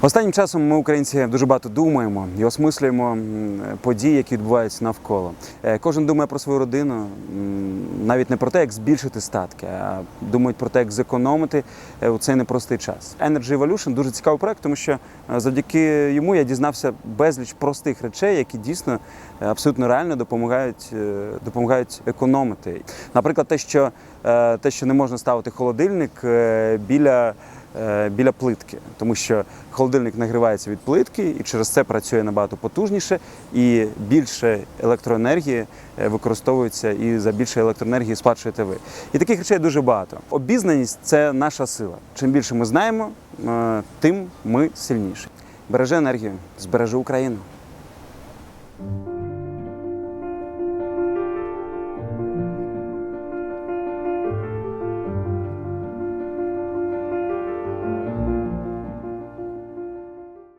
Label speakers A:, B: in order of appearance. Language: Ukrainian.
A: Останнім часом ми, українці, дуже багато думаємо і осмислюємо події, які відбуваються навколо. Е, Кожен думає про свою родину, навіть не про те, як збільшити статки, а думають про те, як зекономити е, у цей непростий час. Energy Evolution дуже цікавий проект, тому що е, завдяки йому я дізнався безліч простих речей, які дійсно абсолютно реально допомагають, допомагають економити. Наприклад, те, що, те, що не можна ставити холодильник біля біля плитки, тому що холодильник нагрівається від плитки і через це працює набагато потужніше і більше електроенергії е, використовується і за більше електроенергії сплачуєте ви. І таких речей дуже багато. Обізнаність це наша сила. Чим більше ми знаємо, е, тим ми сильніші. Бережи енергію, збережи Україну.